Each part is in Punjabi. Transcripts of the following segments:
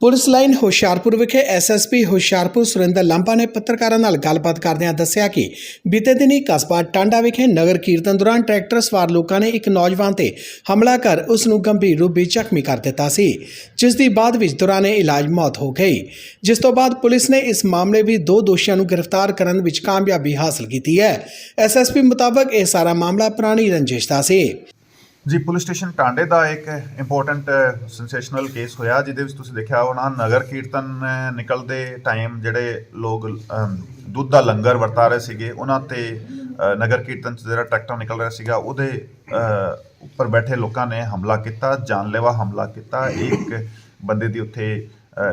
ਪੁਲਿਸ ਲਾਈਨ ਹੁਸ਼ਿਆਰਪੁਰ ਵਿਖੇ ਐਸਐਸਪੀ ਹੁਸ਼ਿਆਰਪੁਰ ਸੁਰਿੰਦਰ ਲਾਂਬਾ ਨੇ ਪੱਤਰਕਾਰਾਂ ਨਾਲ ਗੱਲਬਾਤ ਕਰਦਿਆਂ ਦੱਸਿਆ ਕਿ ਬੀਤੇ ਦਿਨੀ ਕਸਬਾ ਟਾਂਡਾ ਵਿਖੇ ਨਗਰ ਕੀਰਤਨ ਦੌਰਾਨ ਟਰੈਕਟਰ ਸਵਾਰ ਲੋਕਾਂ ਨੇ ਇੱਕ ਨੌਜਵਾਨ ਤੇ ਹਮਲਾ ਕਰ ਉਸ ਨੂੰ ਗੰਭੀਰ ਰੂਪ ਵਿੱਚ ਜ਼ਖਮੀ ਕਰ ਦਿੱਤਾ ਸੀ, ਜਿਸ ਦੀ ਬਾਅਦ ਵਿੱਚ ਦੌਰਾਨੇ ਇਲਾਜ ਮੌਤ ਹੋ ਗਈ। ਜਿਸ ਤੋਂ ਬਾਅਦ ਪੁਲਿਸ ਨੇ ਇਸ ਮਾਮਲੇ ਵਿੱਚ ਦੋ ਦੋਸ਼ੀਆਂ ਨੂੰ ਗ੍ਰਿਫਤਾਰ ਕਰਨ ਵਿੱਚ ਕਾਮਯਾਬੀ ਹਾਸਲ ਕੀਤੀ ਹੈ। ਐਸਐਸਪੀ ਮੁਤਾਬਕ ਇਹ ਸਾਰਾ ਮਾਮਲਾ ਪੁਰਾਣੀ ਰੰਜਿਸ਼ ਦਾ ਸੀ। ਜੀ, ਪੁਲਿਸ ਸਟੇਸ਼ਨ ਟਾਂਡੇ ਦਾ ਇੱਕ ਇੰਪੋਰਟੈਂਟ ਸੈਂਸੇਸ਼ਨਲ ਕੇਸ ਹੋਇਆ, ਜਿਹਦੇ ਵਿੱਚ ਤੁਸੀਂ ਦੇਖਿਆ ਹੋਣਾ, ਨਗਰ ਕੀਰਤਨ ਨਿਕਲਦੇ ਟਾਈਮ ਜਿਹੜੇ ਲੋਕ ਦੁੱਧ ਦਾ ਲੰਗਰ ਵਰਤਾ ਰਹੇ ਸੀਗੇ, ਉਹਨਾਂ ਤੇ ਨਗਰ ਕੀਰਤਨ ਚ ਜਿਹੜਾ ਟਰੈਕਟਰ ਨਿਕਲ ਰਿਹਾ ਸੀਗਾ, ਉਹਦੇ ਉੱਪਰ ਬੈਠੇ ਲੋਕਾਂ ਨੇ ਹਮਲਾ ਕੀਤਾ, ਜਾਨਲੇਵਾ ਹਮਲਾ ਕੀਤਾ, ਇੱਕ ਬੰਦੇ ਦੀ ਉੱਥੇ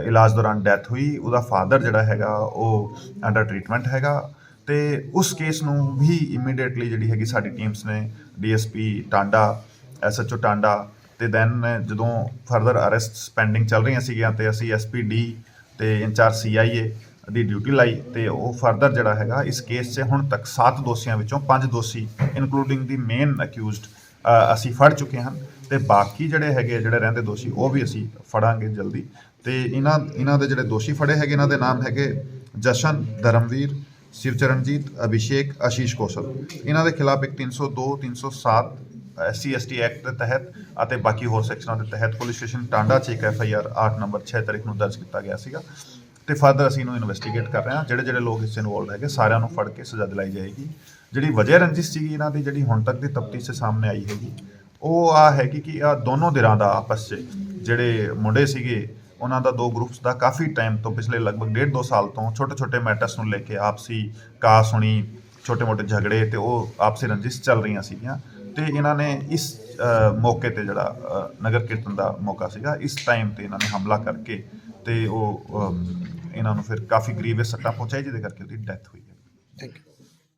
ਇਲਾਜ ਦੌਰਾਨ ਡੈਥ ਹੋਈ, ਉਹਦਾ ਫਾਦਰ ਜਿਹੜਾ ਹੈਗਾ, ਉਹ ਅੰਡਰ ਟਰੀਟਮੈਂਟ ਹੈਗਾ, ਤੇ ਉਸ ਕੇਸ ਨੂੰ ਵੀ ਇਮੀਡੀਏਟਲੀ ਜਿਹੜੀ ਹੈਗੀ ਸਾਡੀ ਟੀਮਸ ਨੇ ਡੀਐਸਪੀ ਟਾਂਡਾ ਐਸਐਚਓ ਟਾਂਡਾ ਤੇ ਦੈਨ ਜਦੋਂ ਫਰਦਰ ਅਰੈਸਟ ਪੈਂਡਿੰਗ ਚੱਲ ਰਹੀਆਂ ਸੀਗੀਆਂ ਤੇ ਅਸੀਂ ਐਸਪੀਡੀ ਤੇ ਇੰਚਾਰਜ ਸੀਆਈਏ ਦੀ ਡਿਊਟੀ ਲਾਈ ਤੇ ਉਹ ਫਰਦਰ ਜਿਹੜਾ ਹੈਗਾ ਇਸ ਕੇਸ 'ਚ ਹੁਣ ਤੱਕ 7 ਦੋਸ਼ੀਆਂ ਵਿੱਚੋਂ 5 ਦੋਸ਼ੀ ਇਨਕਲੂਡਿੰਗ ਦੀ ਮੇਨ ਅਕਿਊਜ਼ਡ ਅਸੀਂ ਫੜ ਚੁੱਕੇ ਹਨ ਤੇ ਬਾਕੀ ਜਿਹੜੇ ਹੈਗੇ ਜਿਹੜੇ ਰਹਿੰਦੇ ਦੋਸ਼ੀ, ਉਹ ਵੀ ਅਸੀਂ ਫੜਾਂਗੇ ਜਲਦੀ। ਤੇ ਇਹਨਾਂ ਇਹਨਾਂ ਦੇ ਜਿਹੜੇ ਦੋਸ਼ੀ ਫੜੇ ਹੈਗੇ, ਇਹਨਾਂ ਦੇ ਨਾਮ ਹੈਗੇ ਜਸ਼ਨ ਧਰਮਵੀਰ, ਸ਼ਿਵਚਰਨਜੀਤ, ਅਭਿਸ਼ੇਕ ਆਸ਼ੀਸ਼ ਕੌਸ਼ਲ। ਇਹਨਾਂ ਦੇ ਖਿਲਾਫ ਇੱਕ 302 307 ਐਸਸੀ ਐਸਟੀ ਐਕਟ ਦੇ ਤਹਿਤ ਅਤੇ ਬਾਕੀ ਹੋਰ ਸੈਕਸ਼ਨਾਂ ਦੇ ਤਹਿਤ ਪੁਲਿਸ ਸਟੇਸ਼ਨ ਟਾਂਡਾ 'ਚ ਇੱਕ ਐਫ ਆਈ ਆਰ 8 ਨੰਬਰ 6 ਤਾਰੀਖ ਨੂੰ ਦਰਜ ਕੀਤਾ ਗਿਆ ਸੀਗਾ ਤੇ ਫਰਦਰ ਅਸੀਂ ਇਹਨੂੰ ਇਨਵੈਸਟੀਗੇਟ ਕਰ ਰਹੇ ਹਾਂ। ਜਿਹੜੇ ਜਿਹੜੇ ਲੋਕ ਇਸ 'ਚ ਇਨਵੋਲਡ ਹੈਗੇ, ਸਾਰਿਆਂ ਨੂੰ ਫੜ ਕੇ ਸਜ਼ਾ ਦਿਲਾਈ ਜਾਏਗੀ। ਜਿਹੜੀ ਵਜ੍ਹਾ ਰੰਜਿਸ਼ ਸੀਗੀ ਇਹਨਾਂ ਦੀ, ਜਿਹੜੀ ਹੁਣ ਤੱਕ ਦੀ ਤਫਤੀਸ਼ 'ਚ ਸਾਹਮਣੇ ਆਈ ਹੈਗੀ, ਉਹ ਆ ਹੈਗੀ ਕਿ ਆ ਦੋਨੋਂ ਧਿਰਾਂ ਦਾ ਆਪਸ 'ਚ ਜਿਹੜੇ ਮੁੰਡੇ ਸੀਗੇ, ਉਹਨਾਂ ਦਾ ਦੋ ਗਰੁੱਪਸ ਦਾ ਕਾਫੀ ਟਾਈਮ ਤੋਂ ਪਿਛਲੇ ਲਗਭਗ ਡੇਢ ਦੋ ਸਾਲ ਤੋਂ ਛੋਟੇ ਛੋਟੇ ਮੈਟਰਸ ਨੂੰ ਲੈ ਕੇ ਆਪਸੀ ਕਾਸ ਹੋਣੀ ਛੋਟੇ ਮੋਟੇ ਝਗੜੇ ਤੇ ਉਹ ਆਪਸੀ ਰੰਜਿਸ਼ ਚੱਲ ਰਹੀਆਂ ਸੀਗੀਆਂ। ਤੇ ਇਹਨਾਂ ਨੇ ਇਸ ਮੌਕੇ ਤੇ ਜਿਹੜਾ ਨਗਰ ਕੀਰਤਨ ਦਾ ਮੌਕਾ ਸੀਗਾ, ਇਸ ਟਾਈਮ ਤੇ ਇਹਨਾਂ ਨੇ ਹਮਲਾ ਕਰਕੇ ਤੇ ਉਹ ਇਹਨਾਂ ਨੂੰ ਫਿਰ ਕਾਫੀ ਗਰੀਵਸ ਸੱਟਾਂ ਪਹੁੰਚਾਈ, ਜਿਹਦੇ ਕਰਕੇ ਉਹਦੀ ਡੈਥ ਹੋਈ ਹੈ। ਥੈਂਕ ਯੂ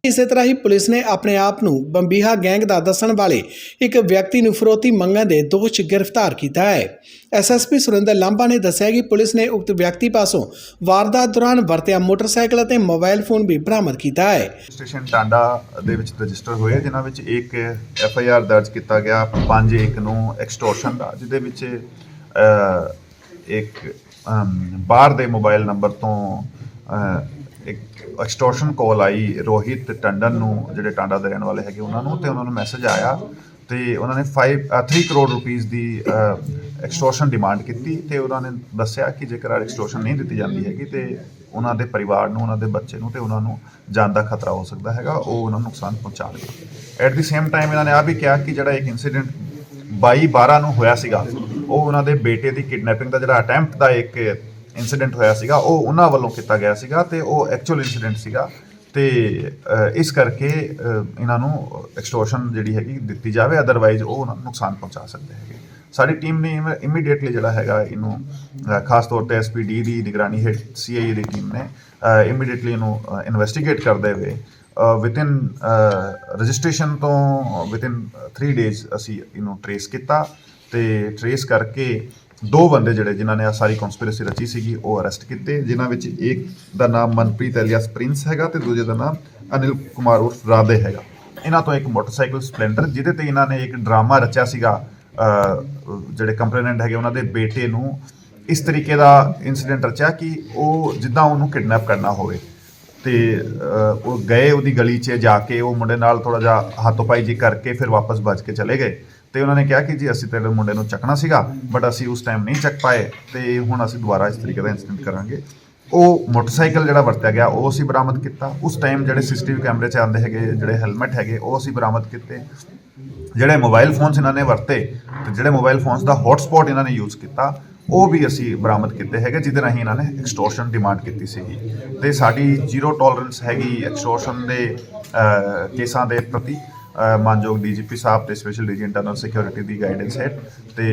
ਇਸੇ ਤਰ੍ਹਾਂ ਹੀ ਪੁਲਿਸ ਨੇ ਆਪਣੇ ਆਪ ਨੂੰ ਬੰਬੀਹਾ ਗੈਂਗ ਦਾ ਦੱਸਣ ਵਾਲੇ ਇੱਕ ਵਿਅਕਤੀ ਨੂੰ ਫਰੋਤੀ ਮੰਗਣ ਦੇ ਦੋਸ਼ 'ਚ ਗ੍ਰਿਫਤਾਰ ਕੀਤਾ ਹੈ। ਐਸਐਸਪੀ ਸੁਰਿੰਦਰ ਲਾਂਬਾ ਨੇ ਦੱਸਿਆ ਕਿ ਪੁਲਿਸ ਨੇ ਉਕਤ ਵਿਅਕਤੀ ਪਾਸੋਂ ਵਾਰਦਾਤ ਦੌਰਾਨ ਵਰਤਿਆ ਮੋਟਰਸਾਈਕਲ ਅਤੇ ਮੋਬਾਈਲ ਫੋਨ ਵੀ ਬਰਾਮਦ ਕੀਤਾ ਹੈ। ਸਟੇਸ਼ਨ ਟਾਂਡਾ ਦੇ ਵਿੱਚ ਰਜਿਸਟਰ ਹੋਏ ਜਿਨ੍ਹਾਂ ਵਿੱਚ ਇੱਕ ਐਫ ਦਰਜ ਕੀਤਾ ਗਿਆ 5 ਨੂੰ ਐਕਸਟੋਰਸ਼ਨ ਦਾ, ਜਿਹਦੇ ਵਿੱਚ ਇੱਕ ਬਾਹਰ ਦੇ ਮੋਬਾਈਲ ਨੰਬਰ ਤੋਂ ਇੱਕ ਐਕਸਟੋਰਸ਼ਨ ਕਾਲ ਆਈ, ਰੋਹਿਤ ਟੰਡਨ ਨੂੰ, ਜਿਹੜੇ ਟਾਂਡਾ ਦੇ ਰਹਿਣ ਵਾਲੇ ਹੈਗੇ ਉਹਨਾਂ ਨੂੰ, ਤੇ ਉਹਨਾਂ ਨੂੰ ਮੈਸੇਜ ਆਇਆ ਤੇ ਉਹਨਾਂ ਨੇ 5 3 ਕਰੋੜ ਰੁਪੀਸ ਦੀ ਐਕਸਟੋਰਸ਼ਨ ਡਿਮਾਂਡ ਕੀਤੀ ਤੇ ਉਹਨਾਂ ਨੇ ਦੱਸਿਆ ਕਿ ਜੇਕਰ ਐਕਸਟੋਰਸ਼ਨ ਨਹੀਂ ਦਿੱਤੀ ਜਾਂਦੀ ਹੈਗੀ ਤੇ ਉਹਨਾਂ ਦੇ ਪਰਿਵਾਰ ਨੂੰ, ਉਹਨਾਂ ਦੇ ਬੱਚੇ ਨੂੰ ਤੇ ਉਹਨਾਂ ਨੂੰ ਜਾਨ ਦਾ ਖਤਰਾ ਹੋ ਸਕਦਾ ਹੈਗਾ, ਉਹ ਉਹਨਾਂ ਨੂੰ ਨੁਕਸਾਨ ਪਹੁੰਚਾਣਗੇ ਐਟ ਦੀ ਸੇਮ ਟਾਈਮ ਇਹਨਾਂ ਨੇ ਆ ਵੀ ਕਿਹਾ ਕਿ ਜਿਹੜਾ ਇੱਕ ਇਨਸੀਡੈਂਟ 22 12 ਨੂੰ ਹੋਇਆ ਸੀਗਾ, ਉਹ ਉਹਨਾਂ ਦੇ ਬੇਟੇ ਦੀ ਕਿਡਨੈਪਿੰਗ ਦਾ ਜਿਹੜਾ ਅਟੈਂਪਟ ਦਾ ਇੱਕ ਇਨਸੀਡੈਂਟ ਹੋਇਆ ਸੀਗਾ, ਉਹ ਉਹਨਾਂ ਵੱਲੋਂ ਕੀਤਾ ਗਿਆ ਸੀਗਾ ਤੇ ਉਹ ਐਕਚੁਅਲ ਇਨਸੀਡੈਂਟ ਸੀਗਾ ਤੇ ਇਸ ਕਰਕੇ ਇਹਨਾਂ ਨੂੰ ਐਕਸਟੋਰਸ਼ਨ ਜਿਹੜੀ ਹੈਗੀ ਦਿੱਤੀ ਜਾਵੇ ਅਦਰਵਾਈਜ਼ ਉਹ ਉਹਨਾਂ ਨੂੰ ਨੁਕਸਾਨ ਪਹੁੰਚਾ ਸਕਦੇ ਹੈਗੇ। ਸਾਡੀ ਟੀਮ ਨੇ ਇਮੀਡੀਏਟਲੀ ਜਿਹੜਾ ਹੈਗਾ ਇਹਨੂੰ ਖਾਸ ਤੌਰ ਤੇ ਐਸਪੀਡੀ ਦੀ ਨਿਗਰਾਨੀ ਹੇਠ ਸੀਆਈਏ ਦੀ ਟੀਮ ਨੇ ਇਮੀਡੀਏਟਲੀ ਇਹਨੂੰ ਇਨਵੈਸਟੀਗੇਟ ਕਰਦੇ ਹੋਏ ਵਿਦਿਨ ਰਜਿਸਟ੍ਰੇਸ਼ਨ ਤੋਂ ਵਿਦਿਨ 3 ਡੇਜ਼ ਅਸੀਂ ਇਹਨੂੰ ਟਰੇਸ ਕੀਤਾ ਤੇ ਟਰੇਸ ਕਰਕੇ ਦੋ ਬੰਦੇ ਜਿਹੜੇ ਜਿਨ੍ਹਾਂ ਨੇ ਆ ਸਾਰੀ ਕਨਸਪੀਰੇਸੀ ਰਚੀ ਸੀਗੀ, ਉਹ ਅਰੈਸਟ ਕੀਤੇ, ਜਿਨ੍ਹਾਂ ਵਿੱਚ ਇੱਕ ਦਾ ਨਾਮ ਮਨਪ੍ਰੀਤ ਐਲੀਅਸ ਪ੍ਰਿੰਸ ਹੈਗਾ ਤੇ ਦੂਜੇ ਦਾ ਨਾਮ ਅਨਿਲ ਕੁਮਾਰ ਉਰਫ ਰਾਦੇ ਹੈਗਾ। ਇਹਨਾਂ ਤੋਂ ਇੱਕ ਮੋਟਰਸਾਈਕਲ ਸਪਲੈਂਡਰ, ਜਿਹਦੇ ਤੇ ਇਹਨਾਂ ਨੇ ਇੱਕ ਡਰਾਮਾ ਰਚਿਆ ਸੀਗਾ ਜਿਹੜੇ ਕੰਪਲੇਨੈਂਟ ਹੈਗੇ ਉਹਨਾਂ ਦੇ ਬੇਟੇ ਨੂੰ, ਇਸ ਤਰੀਕੇ ਦਾ ਇਨਸੀਡੈਂਟ ਰਚਿਆ ਕਿ ਉਹ ਜਿੱਦਾਂ ਉਹਨੂੰ ਕਿਡਨੈਪ ਕਰਨਾ ਹੋਵੇ। ਤੇ ਉਹ ਗਏ ਉਹਦੀ ਗਲੀ 'ਚ ਜਾ ਕੇ ਉਹ ਮੁੰਡੇ ਨਾਲ ਥੋੜਾ ਜਿਹਾ ਹੱਥੋਂ-ਪਾਈ ਜੀ ਕਰਕੇ ਫਿਰ ਵਾਪਸ ਭੱਜ ਕੇ ਚਲੇ ਗਏ। ਤੇ ਉਹਨਾਂ ਨੇ ਕਿਹਾ ਕਿ ਜੀ, ਅਸੀਂ ਤੇਰੇ ਮੁੰਡੇ ਨੂੰ ਚੱਕਣਾ ਸੀਗਾ ਬਟ ਅਸੀਂ ਉਸ ਟਾਈਮ ਨਹੀਂ ਚੱਕ ਪਾਏ ਤੇ ਹੁਣ ਅਸੀਂ ਦੁਬਾਰਾ ਇਸ ਤਰੀਕੇ ਦਾ ਇਨਸੀਡੈਂਟ ਕਰਾਂਗੇ। ਉਹ ਮੋਟਰਸਾਈਕਲ ਜਿਹੜਾ ਵਰਤਿਆ ਗਿਆ, ਉਹ ਅਸੀਂ ਬਰਾਮਦ ਕੀਤਾ। ਉਸ ਟਾਈਮ ਜਿਹੜੇ ਸੀਸੀਟੀਵੀ ਕੈਮਰੇ 'ਚ ਆਉਂਦੇ ਹੈਗੇ, ਜਿਹੜੇ ਹੈਲਮਟ ਹੈਗੇ, ਉਹ ਅਸੀਂ ਬਰਾਮਦ ਕੀਤੇ। ਜਿਹੜੇ ਮੋਬਾਈਲ ਫੋਨਸ ਇਹਨਾਂ ਨੇ ਵਰਤੇ ਤੇ ਜਿਹੜੇ ਮੋਬਾਈਲ ਫੋਨਸ ਦਾ ਹੌਟਸਪੌਟ ਇਹਨਾਂ ਨੇ ਯੂਜ਼ ਕੀਤਾ, ਉਹ ਵੀ ਅਸੀਂ ਬਰਾਮਦ ਕੀਤੇ ਹੈਗੇ, ਜਿਹਦੇ ਰਾਹੀਂ ਇਹਨਾਂ ਨੇ ਐਕਸਟੋਰਸ਼ਨ ਡਿਮਾਂਡ ਕੀਤੀ ਸੀਗੀ। ਤੇ ਸਾਡੀ ਜ਼ੀਰੋ ਟੋਲਰੈਂਸ ਹੈਗੀ ਐਕਸਟੋਰਸ਼ਨ ਦੇ ਕੇਸਾਂ ਦੇ ਪ੍ਰਤੀ। ਮਾਨਯੋਗ ਡੀਜੀਪੀ ਸਾਹਿਬ ਤੇ ਸਪੈਸ਼ਲ ਡੀਜੀ ਇੰਟਰਨਲ ਸਿਕਿਉਰਿਟੀ ਦੀ ਗਾਈਡੈਂਸ ਹੈ ਤੇ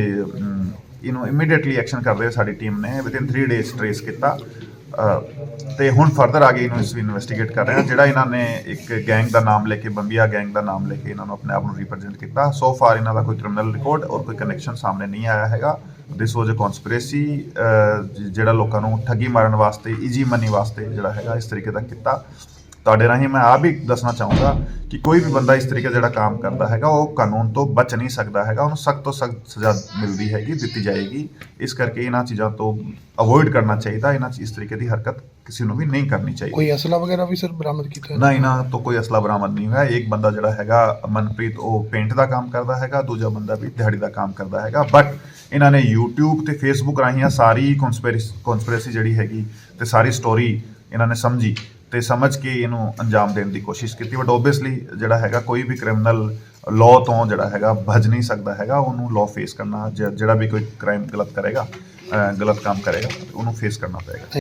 ਇਹਨੂੰ ਇਮੀਡੀਏਟਲੀ ਐਕਸ਼ਨ ਕਰਦੇ ਹੋਏ ਸਾਡੀ ਟੀਮ ਨੇ ਵਿਦਿਨ 3 ਡੇਜ਼ ਟ੍ਰੇਸ ਕੀਤਾ। ਅਹ ਤੇ ਹੁਣ ਫਰਦਰ ਆ ਕੇ ਇਹਨੂੰ ਇਸ ਇਨਵੈਸਟੀਗੇਟ ਕਰ ਰਹੇ ਹਾਂ। ਜਿਹੜਾ ਇਹਨਾਂ ਨੇ ਇੱਕ ਗੈਂਗ ਦਾ ਨਾਮ ਲੈ ਕੇ, ਬੰਬੀਆ ਗੈਂਗ ਦਾ ਨਾਮ ਲੈ ਕੇ ਇਹਨਾਂ ਨੂੰ ਆਪਣੇ ਆਪ ਨੂੰ ਰਿਪਰੈਜ਼ੈਂਟ ਕੀਤਾ। ਸੋ ਫਾਰ ਇਹਨਾਂ ਦਾ ਕੋਈ ਕ੍ਰਿਮੀਨਲ ਰਿਕਾਰਡ ਔਰ ਕੋਈ ਕਨੈਕਸ਼ਨ ਸਾਹਮਣੇ ਨਹੀਂ ਆਇਆ ਹੈਗਾ। ਦਿਸ ਵਾਸ ਅ ਕਨਸਪੀਰੇਸੀ ਜਿਹੜਾ ਲੋਕਾਂ ਨੂੰ ਠੱਗੀ ਮਾਰਨ ਵਾਸਤੇ ਈਜੀ ਮਨੀ ਵਾਸਤੇ ਜਿਹੜਾ ਹੈਗਾ, ਇਸ ਤਰੀਕੇ ਦਾ ਕੀਤਾ। ਤੁਹਾਡੇ ਰਾਹੀਂ ਮੈਂ ਆ ਵੀ ਦੱਸਣਾ ਚਾਹੂੰਗਾ ਕਿ ਕੋਈ ਵੀ ਬੰਦਾ ਇਸ ਤਰੀਕੇ ਜਿਹੜਾ ਕੰਮ ਕਰਦਾ ਹੈਗਾ ਉਹ ਕਾਨੂੰਨ ਤੋਂ ਬਚ ਨਹੀਂ ਸਕਦਾ ਹੈਗਾ ਉਹਨੂੰ ਸਖਤ ਤੋਂ ਸਖਤ ਸਜ਼ਾ ਮਿਲਦੀ ਹੈਗੀ ਦਿੱਤੀ ਜਾਏਗੀ। ਇਸ ਕਰਕੇ ਇਹਨਾਂ ਚੀਜ਼ਾਂ ਤੋਂ ਅਵੋਇਡ ਕਰਨਾ ਚਾਹੀਦਾ ਇਹਨਾਂ ਇਸ ਤਰੀਕੇ ਦੀ ਹਰਕਤ ਕਿਸੇ ਨੂੰ ਵੀ ਨਹੀਂ ਕਰਨੀ ਚਾਹੀਦੀ। ਕੋਈ ਅਸਲਾ ਵਗੈਰਾ ਵੀ ਸਰ ਬਰਾਮਦ ਕੀਤਾ ਹੈ? ਨਾ ਇਹਨਾਂ ਤੋਂ ਕੋਈ ਅਸਲਾ ਬਰਾਮਦ ਨਹੀਂ ਹੋਇਆ। ਇੱਕ ਬੰਦਾ ਜਿਹੜਾ ਹੈਗਾ ਮਨਪ੍ਰੀਤ ਉਹ ਪੇਂਟ ਦਾ ਕੰਮ ਕਰਦਾ ਹੈਗਾ ਦੂਜਾ ਬੰਦਾ ਵੀ ਦਿਹਾੜੀ ਦਾ ਕੰਮ ਕਰਦਾ ਹੈਗਾ। ਬਟ ਇਹਨਾਂ ਨੇ YouTube ਤੇ Facebook ਰਾਹੀਂ ਸਾਰੀ ਕਨਸਪੀਰੇਸੀ ਜਿਹੜੀ ਹੈਗੀ ਤੇ ਸਾਰੀ ਸਟੋਰੀ ਇਹਨਾਂ ਨੇ ਸਮਝੀ। ਤੇ ਸਮਝ ਕੇ ਇਹਨੂੰ ਅੰਜਾਮ ਦੇਣ ਦੀ ਕੋਸ਼ਿਸ਼ ਕੀਤੀ। ਬਟ ਓਬਵੀਅਸਲੀ ਜਿਹੜਾ ਹੈਗਾ, ਕੋਈ ਵੀ ਕ੍ਰਿਮੀਨਲ ਲਾਅ ਤੋਂ ਜਿਹੜਾ ਹੈਗਾ ਭੱਜ ਨਹੀਂ ਸਕਦਾ ਹੈਗਾ, ਉਹਨੂੰ ਲਾਅ ਫੇਸ ਕਰਨਾ ਜਿਹੜਾ ਵੀ ਕੋਈ ਕ੍ਰਾਈਮ ਗਲਤ ਕਰੇਗਾ ਗਲਤ ਕੰਮ ਕਰੇਗਾ, ਉਹਨੂੰ ਫੇਸ ਕਰਨਾ ਪਏਗਾ।